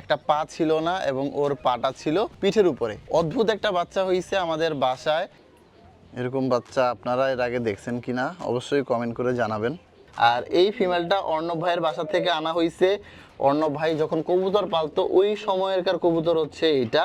একটা পা ছিল না এবং ওর পাটা ছিল পিঠের উপরে। অদ্ভুত একটা বাচ্চা হয়েছে আমাদের বাসায়। এরকম বাচ্চা আপনারা এর আগে দেখছেন কি না অবশ্যই কমেন্ট করে জানাবেন। আর এই ফিমেলটা অর্ণব ভাইয়ের বাসা থেকে আনা হয়েছে অর্ণব ভাই যখন কবুতর পালতো, ওই সময়েরকার কবুতর হচ্ছে এইটা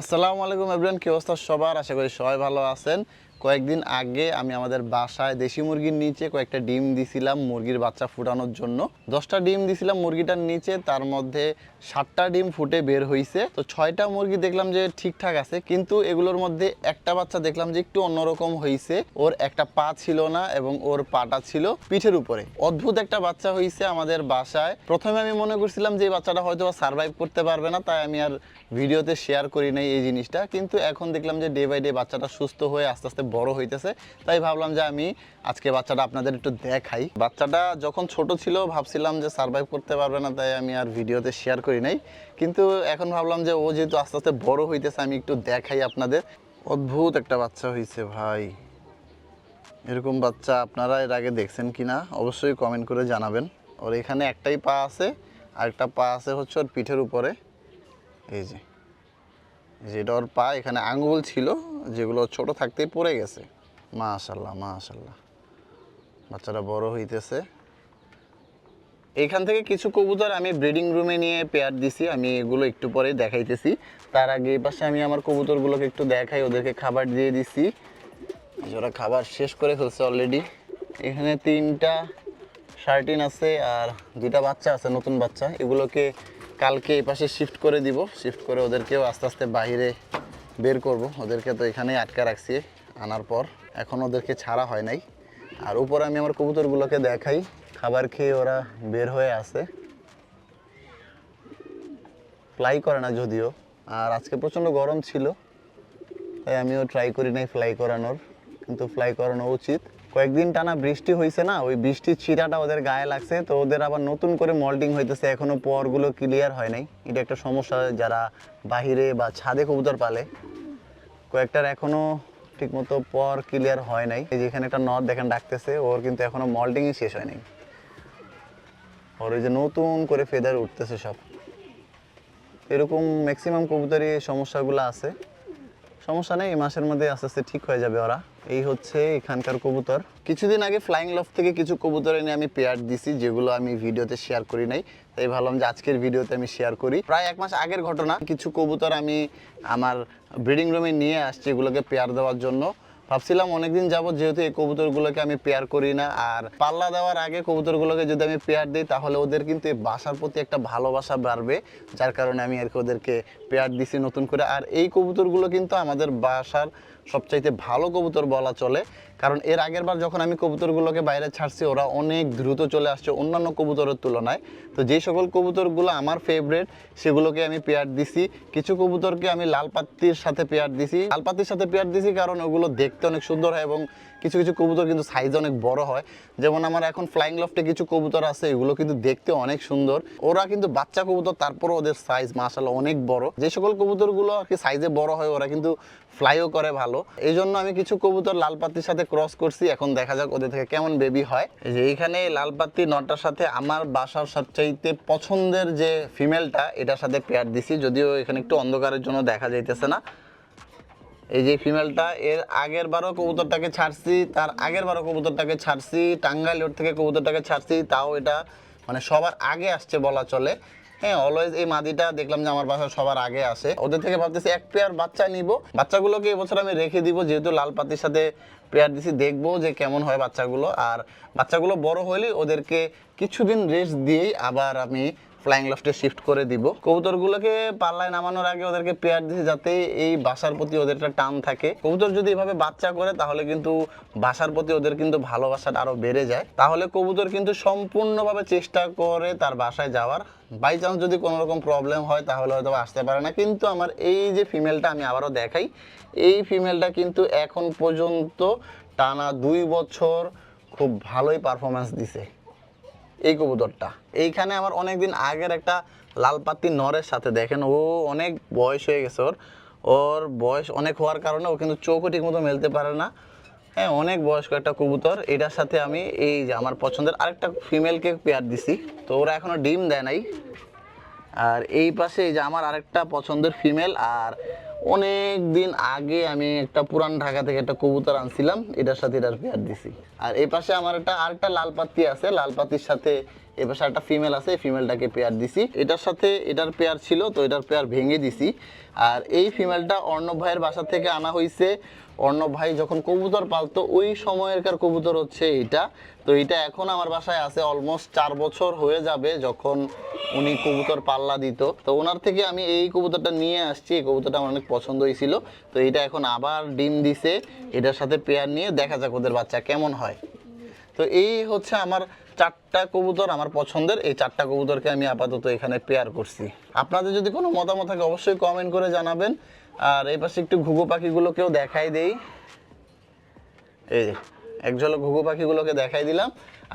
আসসালামু আলাইকুম এভরিওয়ান, কি অবস্থা সবার? আশা করি সবাই ভালো আছেন। কয়েকদিন আগে আমি আমাদের বাসায় দেশি মুরগির নিচে কয়েকটা ডিম দিছিলাম মুরগির বাচ্চা ফুটানোর জন্য। দশটা ডিম দিছিলাম মুরগিটার নিচে, তার মধ্যে সাতটা ডিম ফুটে বের হয়েছে তো ছয়টা মুরগি দেখলাম যে ঠিকঠাক আছে, কিন্তু এগুলোর মধ্যে একটা বাচ্চা দেখলাম যে একটু অন্যরকম হয়েছে ওর একটা পা ছিল না এবং ওর পাটা ছিল পিঠের উপরে। অদ্ভুত একটা বাচ্চা হয়েছে আমাদের বাসায়। প্রথমে আমি মনে করছিলাম যে বাচ্চাটা হয়তো সার্ভাইভ করতে পারবে না, তাই আমি আর ভিডিওতে শেয়ার করি নাই এই জিনিসটা। কিন্তু এখন দেখলাম যে ডে বাই ডে বাচ্চাটা সুস্থ হয়ে আস্তে আস্তে বড় হইতেছে। তাই ভাবলাম যে আমি আজকে বাচ্চাটা আপনাদের একটু দেখাই। বাচ্চাটা যখন ছোট ছিল ভাবছিলাম যে সার্ভাইভ করতে পারবে না, তাই আমি আর ভিডিওতে শেয়ার করি নাই। কিন্তু এখন ভাবলাম যে ও যেহেতু আস্তে আস্তে বড় হইতেছে, আমি একটু দেখাই আপনাদের। অদ্ভুত একটা বাচ্চা হয়েছে ভাই। এরকম বাচ্চা আপনারা এর আগে দেখছেন কিনা, অবশ্যই কমেন্ট করে জানাবেন। ওর এখানে একটাই পা আছে আর একটা পা আছে হচ্ছে ওর পিঠের উপরে। এই যে। যেটা ওর পা, এখানে আঙুল ছিল, যেগুলো ছোট থাকতেই পড়ে গেছে। মাশাল্লাহ মাশাল্লাহ বাচ্চাটা বড় হইতেছে। এখান থেকে কিছু কবুতর আমি ব্রিডিং রুমে নিয়ে পেয়ার দিছি, আমি এগুলো একটু পরে দেখাইতেছি। তার আগে পাশে আমি আমার কবুতরগুলোকে একটু দেখাই, ওদেরকে খাবার দিয়ে দিছি। ওরা খাবার শেষ করে ফেলছে অলরেডি এখানে তিনটা শার্টিন আছে আর দুইটা বাচ্চা আছে, নতুন বাচ্চা। এগুলোকে কালকে এই পাশে শিফট করে দিব। শিফট করে ওদেরকেও আস্তে আস্তে বাইরে বের করব। ওদেরকে তো এখানেই আটকা রাখছি আনার পর। এখন ওদেরকে ছাড়া হয় নাই। আর উপরে আমি আমার কবুতরগুলোকে দেখাই। খাবার খেয়ে ওরা বের হয়ে আসে ফ্লাই করে না যদিও। আর আজকে প্রচণ্ড গরম ছিল। তাই আমিও ট্রাই করি নাই ফ্লাই করানোর। কিন্তু ফ্লাই করানো উচিত। কয়েকদিন টানা বৃষ্টি হয়েছে না, ওই বৃষ্টির ছিটাটা ওদের গায়ে লাগছে, তো ওদের আবার নতুন করে মল্টিং হইতেছে, এখনও পরগুলো ক্লিয়ার হয় নাই। এটা একটা সমস্যা, যারা বাহিরে বা ছাদে কবুতর পালে, কয়েকটার এখনও ঠিকমতো পর ক্লিয়ার হয় নাই। এই যে এখানে একটা নদ দেখেন ডাকতেছে, ওর কিন্তু এখনও মল্টিংই শেষ হয় নাই ওর ওই যে নতুন করে ফেদার উঠতেছে সব। এরকম ম্যাক্সিমাম কবুতরই সমস্যাগুলো আছে। সমস্যা নেই, এই মাসের মধ্যে আস্তে আস্তে ঠিক হয়ে যাবে ওরা। এই হচ্ছে এখানকার কবুতর। কিছুদিন আগে ফ্লাইং লফ থেকে কিছু কবুতর এনে আমি পেয়ার দিছি, যেগুলো আমি ভিডিওতে শেয়ার করি নাই। তাই ভাবলাম যে আজকের ভিডিওতে আমি শেয়ার করি। প্রায় এক মাস আগের ঘটনা, কিছু কবুতর আমি আমার ব্রিডিং রুমে নিয়ে আসছি এগুলোকে পেয়ার দেওয়ার জন্য। ভাবছিলাম অনেকদিন যাব যেহেতু এই কবুতরগুলোকে আমি পেয়ার করি না, আর পাল্লা দেওয়ার আগে কবুতরগুলোকে যদি আমি পেয়ার দিই, তাহলে ওদের কিন্তু এই বাসার প্রতি একটা ভালোবাসা বাড়বে, যার কারণে আমি আর কি ওদেরকে পেয়ার দিছি নতুন করে। আর এই কবুতরগুলো কিন্তু আমাদের বাসার সবচাইতে ভালো কবুতর বলা চলে। কারণ এর আগের বার যখন আমি কবুতরগুলোকে বাইরে ছাড়ছি, ওরা অনেক দ্রুত চলে আসছে অন্যান্য কবুতরের তুলনায়। তো যে সকল কবুতরগুলো আমার ফেভারেট সেগুলোকে আমি পেয়ার দিছি। কিছু কবুতরকে আমি লাল পাত্তির সাথে পেয়ার দিছি। লাল পাত্তির সাথে পেয়ার দিছি কারণ ওগুলো দেখতে অনেক সুন্দর হয় এবং কিছু কিছু কবুতর কিন্তু সাইজ অনেক বড় হয়। যেমন আমার এখন ফ্লাইং লফটে কিছু কবুতর আছে, এগুলো কিন্তু দেখতে অনেক সুন্দর। ওরা কিন্তু বাচ্চা কবুতর তারপরে ওদের সাইজ মাসাল্লাহ অনেক বড়। যে সকল কবুতরগুলো আর কি সাইজে বড় হয়, ওরা কিন্তু ফ্লাইও করে ভালো। এই জন্য আমি কিছু কবুতর লাল পাত্তির সাথে ক্রস করছি, এখন দেখা যাক ওদের থেকে কেমন বেবি হয়। যে এইখানে লাল পাত্তি নটার সাথে আমার বাসার সবচাইতে পছন্দের যে ফিমেলটা এটার সাথে পেয়ার দিছি, যদিও এখানে একটু অন্ধকারের জন্য দেখা যাইতেছে না। এই যে ফিমেলটা এর আগের বারও কবুতরটাকে ছাড়ছি, তার আগের বারও কবুতরটাকে ছাড়ছি, টাঙ্গাইল রোড থেকে কবুতরটাকে ছাড়ছি, তাও এটা মানে সবার আগে আসছে বলা চলে। হ্যাঁ অলওয়েজ এই মাদিটা দেখলাম যে আমার বাসায় সবার আগে আসে। ওদের থেকে ভাবতেছি এক পেয়ার বাচ্চা নিব। বাচ্চাগুলোকে এবছর আমি রেখে দিব, যেহেতু লাল পাতির সাথে পেয়ার দিছি, দেখব যে কেমন হয় বাচ্চাগুলো। আর বাচ্চাগুলো বড় হলে ওদেরকে কিছুদিন রেস্ট দিয়েই আবার আমি ফ্লাইং লফটে শিফট করে দিব। কবুতরগুলোকে পাল্লায় নামানোর আগে ওদেরকে পেয়ার দিছি যাতে এই বাসার প্রতি ওদের একটা টান থাকে। কবুতর যদি এভাবে বাচ্চা করে, তাহলে কিন্তু বাসার প্রতি ওদের কিন্তু ভালোবাসাটা আরও বেড়ে যায়। তাহলে কবুতর কিন্তু সম্পূর্ণভাবে চেষ্টা করে তার বাসায় যাওয়ার। বাই চান্স যদি কোনো রকম প্রবলেম হয়, তাহলে হয়তো আসতে পারে না। কিন্তু আমার এই যে ফিমেলটা আমি আবারও দেখাই, এই ফিমেলটা কিন্তু এখন পর্যন্ত টানা দুই বছর খুব ভালোই পারফরমেন্স দিছে। এই কবুতরটা। এইখানে আমার অনেক দিন আগের একটা লাল পাত্তি নরের সাথে দেখেন, ও অনেক বয়স হয়ে গেছে ওর। ওর বয়স অনেক হওয়ার কারণে ও কিন্তু চোখও ঠিক মতো মেলতে পারে না। হ্যাঁ অনেক বয়স্ক একটা কবুতর। এটার সাথে আমি এই যে আমার পছন্দের আরেকটা ফিমেলকে পেয়ার দিছি। তো ওরা এখনও ডিম দেয় নাই। আর এই পাশে এই যে আমার আরেকটা পছন্দের ফিমেল আর অনেক দিন আগে আমি একটা পুরান ঢাকা থেকে একটা কবুতর আনছিলাম, এটার সাথে এটার পেয়ার দিছি। আর এই পাশে আমার একটা আরেকটা লাল পাতি আছে, লাল পাতির সাথে এ পাশে একটা ফিমেল আছে ফিমেলটাকে পেয়ার দিছি। এটার সাথে এটার পেয়ার ছিল, তো এটার পেয়ার ভেঙে দিছি। আর এই ফিমেলটা অর্ণব ভাইয়ের বাসা থেকে আনা হয়েছে অর্ণব ভাই যখন কবুতর পালতো, ওই সময়েরকার কবুতর হচ্ছে এটা তো এটা এখন আমার বাসায় আছে অলমোস্ট চার বছর হয়ে যাবে যখন উনি কবুতর পাল্লা দিত। তো ওনার থেকে আমি এই কবুতরটা নিয়ে আসছি, এই কবুতরটা আমার অনেক পছন্দ হয়েছিল তো এটা এখন আবার ডিম দিছে, এটার সাথে পেয়ার নিয়ে দেখা যাক ওদের বাচ্চা কেমন হয়। তো এই হচ্ছে আমার চারটা কবুতর আমার পছন্দের, এই চারটা কবুতরকে আমি আপাতত এখানে পেয়ার করছি। আপনাদের যদি কোনো মতামত থাকে অবশ্যই কমেন্ট করে জানাবেন। আর এই পাশে একটু ঘুঘু পাখিগুলোকেও দেখাই দেই। এই যে, এক ঝলক ঘুঘু পাখিগুলোকে দেখাই দিলাম।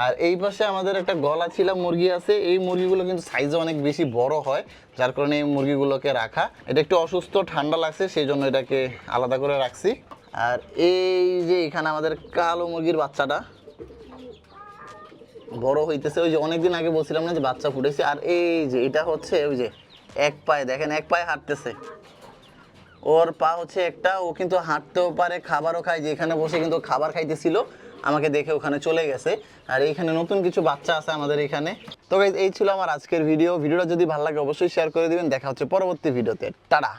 আর এই পাশে আমাদের একটা গলা ছিলা মুরগি আছে, এই মুরগিগুলো কিন্তু সাইজে অনেক বেশি বড় হয়, যার কারণে এই মুরগিগুলোকে রাখা। এটা একটু অসুস্থ, ঠান্ডা লাগছে সেই জন্য এটাকে আলাদা করে রাখছি। আর এই যে এখানে আমাদের কালো মুরগির বাচ্চাটা, বড় হইতেছে। ওই যে অনেকদিন আগে বলছিলাম না যে বাচ্চা ফুটেছে। আর এই যে, এটা হচ্ছে ওই যে এক পায়ে, দেখেন, এক পায়ে হাঁটতেছে। ওর পা হচ্ছে একটা, ও কিন্তু হাঁটতেও পারে, খাবারও খায়, যেখানে বসে কিন্তু খাবার খাইতেছিল, আমাকে দেখে ওখানে চলে গেছে। আর এইখানে নতুন কিছু বাচ্চা আছে আমাদের এখানে। তো এই ছিল আমার আজকের ভিডিও ভিডিওটা যদি ভালো লাগে, অবশ্যই শেয়ার করে দিবেন। দেখা হচ্ছে পরবর্তী ভিডিওতে টাটা!